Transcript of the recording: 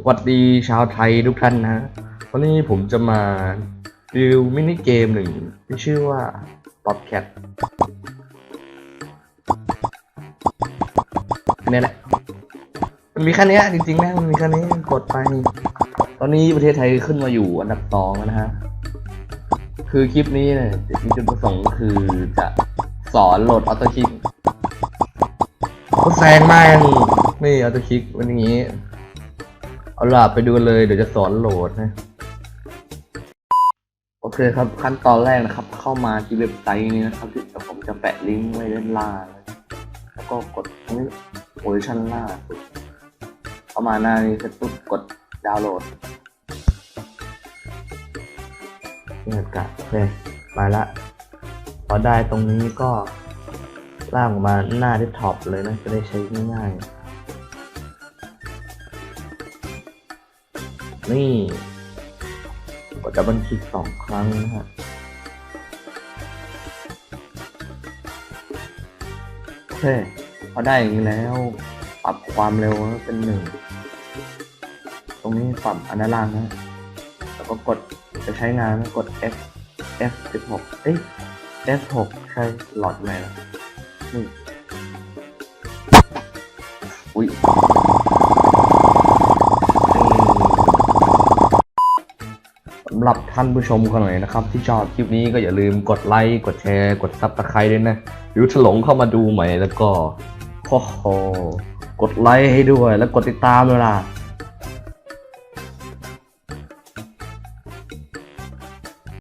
สวัสดีชาวไทยทุกท่านนะ วันนี้ผมจะมารีวิวมินิเกมหนึ่งที่ชื่อว่า Bobcat อันนี้แหละ มันมีแค่นี้จริงๆนะมันมีแค่นี้กดไป ตอนนี้ประเทศไทยขึ้นมาอยู่อันดับสองนะฮะ คือคลิปนี้เนี่ยจุดประสงค์คือจะสอนโหลดออโต้คลิกก็แซงม่งนี่ออโต้คลิกเป็นอย่างนี้ เอาล่ะไปดูเลยเดี๋ยวจะสอนโหลดนะ โอเคครับขั้นตอนแรกนะครับ เข้ามาที่เว็บไซต์นี้นะครับที่ผมจะแปะลิงก์ไว้ด้านล่างแล้วก็กดนี้โพซิชันล่าสุดเข้ามาหน้านี้เสร็จปุ๊บกดดาวน์โหลดนี่กะโอเคมาละพอได้ตรงนี้ก็ล่ากออกมาหน้าเดสก์ท็อปเลยนะจะได้ใช้ง่ายๆ นี่กดดับเบิลคลิกสองครั้งนะฮะโอเคพอได้อย่างนี้แล้ว ปรับความเร็วเป็นหนึ่งตรงนี้ปรับอันด้านล่างนะแล้วก็กดจะใช้งานนะกด F F 16เอ้ย F 6ใช่หลอดไหนล่ะนี่อุ้ย สำหรับท่านผู้ชมคนไหนนะครับ ที่ชอบคลิปนี้ก็อย่าลืมกดไลค์กดแชร์กดซับสไครต์ด้วยนะหรือถลงเข้ามาดูใหม่แล้วก็โอ้โหกดไลค์ให้ด้วยแล้วกดติดตามด้วยล่ะ